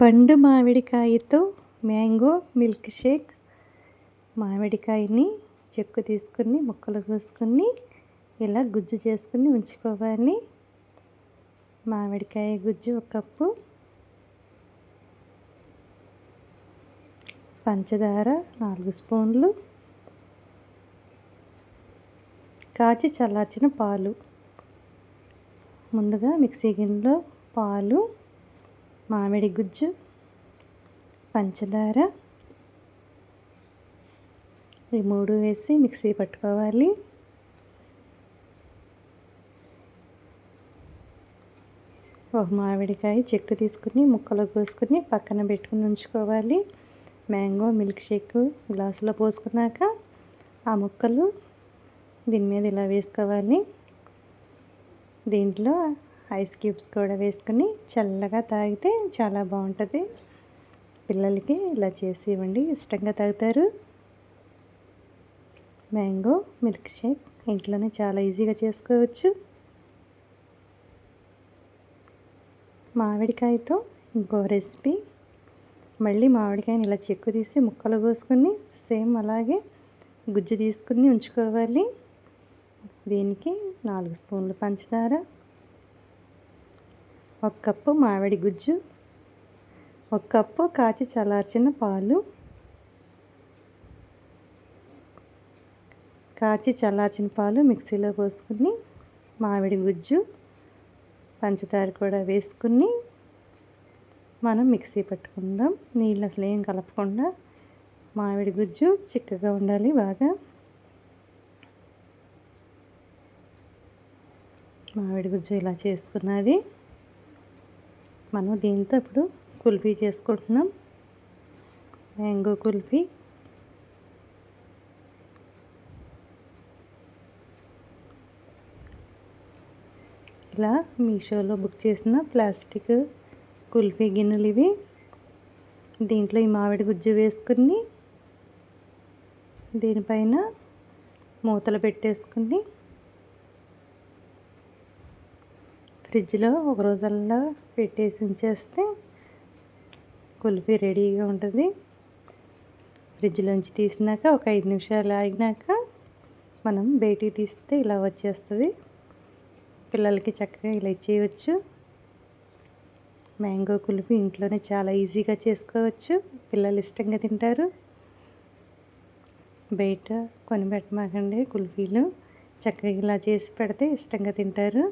పండు మామిడికాయతో mango milk shake. మామిడికాయని చెక్కు తీసుకుని ముక్కలు కోసుకొని ఇలా గుజ్జు చేసుకుని ఉంచుకోవాలి. మామిడికాయ గుజ్జు ఒక కప్పు. పంచదార నాలుగు స్పూన్లు. కాచి చల్లార్చిన పాలు. ముందుగా మిక్సీ గిన్నెలో పాలు. మామిడి గుజ్జు పంచదార. ఈ మూడు వేసి మిక్సీ పట్టుకోవాలి. ఒక మామిడికాయ చెక్కు తీసుకుని ముక్కలు కోసుకుని పక్కన పెట్టుకుని ఉంచుకోవాలి. మ్యాంగో మిల్క్ షేక్ గ్లాసులో పోసుకున్నాక ఆ ముక్కలు దీని మీద ఇలా వేసుకోవాలి. దీంట్లో ఐస్ క్యూబ్స్ కూడా వేసుకుని చల్లగా తాగితే చాలా బాగుంటుంది. పిల్లలకి ఇలా చేసి ఇవ్వండి ఇష్టంగా తాగుతారు. మ్యాంగో మిల్క్ షేక్ ఇంట్లోనే చాలా ఈజీగా చేసుకోవచ్చు. మామిడికాయతో ఇంకో రెసిపీ. మళ్ళీ మామిడికాయని ఇలా చెక్కు తీసి ముక్కలు కోసుకొని సేమ్ అలాగే గుజ్జు తీసుకుని ఉంచుకోవాలి. దీనికి నాలుగు స్పూన్లు పంచదార ఒక కప్పు మామిడి గుజ్జు ఒక కప్పు కాచి చల్లార్చిన పాలు కాచి చల్లార్చిన పాలు మిక్సీలో పోసుకుని మామిడి గుజ్జు పంచదార కూడా వేసుకుని మనం మిక్సీ పట్టుకుందాం. నీళ్ళు అసలు ఏం కలపకుండా మామిడి గుజ్జు చిక్కగా ఉండాలి బాగా. మామిడి గుజ్జు ఇలా చేసుకున్నది. మనం దీంతో ఇప్పుడు కుల్ఫీ చేసుకుంటున్నాం. మ్యాంగో కుల్ఫీ. ఇలా మీషోలో బుక్ చేసిన ప్లాస్టిక్ కుల్ఫీ గిన్నెలు ఇవి. దీంట్లో ఈ మామిడి గుజ్జు వేసుకుని దీనిపైన మూతలు పెట్టేసుకుని ఫ్రిడ్జ్లో ఒక రోజల్లా పెట్టేసి ఉంచేస్తే కుల్ఫీ రెడీగా ఉంటుంది. ఫ్రిడ్జ్లోంచి తీసినాక ఒక ఐదు నిమిషాలు ఆగినాక మనం బయటికి తీస్తే ఇలా వచ్చేస్తుంది. పిల్లలకి చక్కగా ఇలా ఇచ్చేయవచ్చు మ్యాంగో కుల్ఫీ ఇంట్లోనే చాలా ఈజీగా చేసుకోవచ్చు. పిల్లలు ఇష్టంగా తింటారు. బయట కొని పెట్టమాకండి కుల్ఫీలు. చక్కగా ఇలా చేసి పెడితే ఇష్టంగా తింటారు.